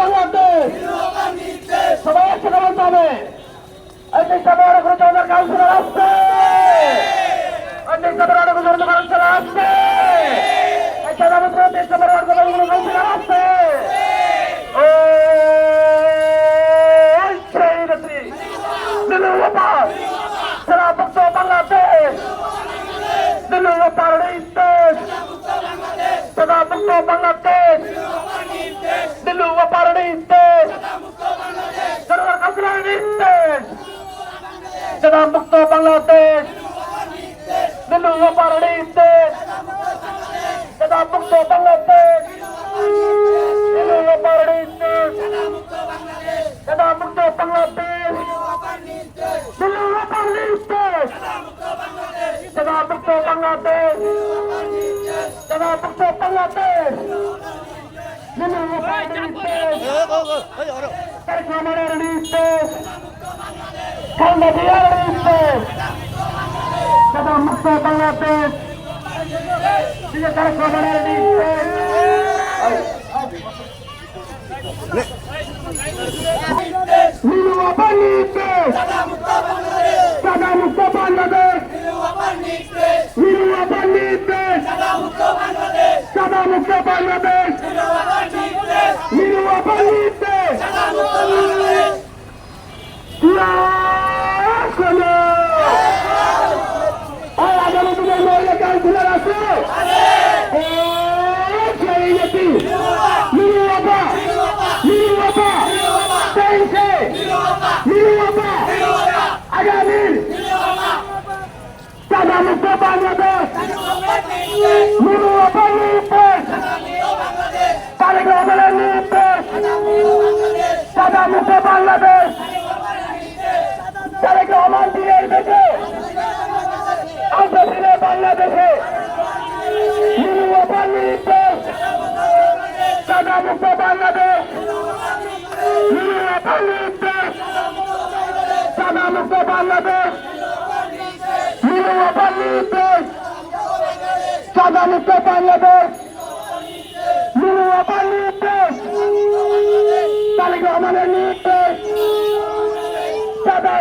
বাংলাদেশ সবাই একসাথে বলতে হবে এই কাউন্সিলর আসছে দিল্লি ব্যাপার সারা মুক্ত বাংলাদেশ দিল্লি ব্যাপার নির্দেশ সারা মুক্ত বাংলাদেশ দিল্লি ব্যাপার নির্দেশ সরকার কাউন্সিলর নির্দেশ সারা মুক্ত বাংলাদেশ দিল্লি ব্যাপার নির্দেশ সারা মুক্ত বাংলাদেশ বাংলাদেশ সারা মুক্ত বাংলাদেশ দিল্লি ব্যাপার নির্দেশ তারেক রহমানের নির্দেশ সাদা মুক্ত বাংলাদেশ তারেক রহমানের নির্দেশ নির্দেশ সাদা মুক্ত বাংলাদেশ নীলু আপার নির্দেশ সাদা মুক্ত বাংলাদেশ নীলু আপার নির্দেশ Diácono! মুক্ত বাংলাদেশ। নির্দেশ সাদা মুক্ত বাংলাদেশ। নির্দেশ তারেক রহমানের নির্দেশ সাদা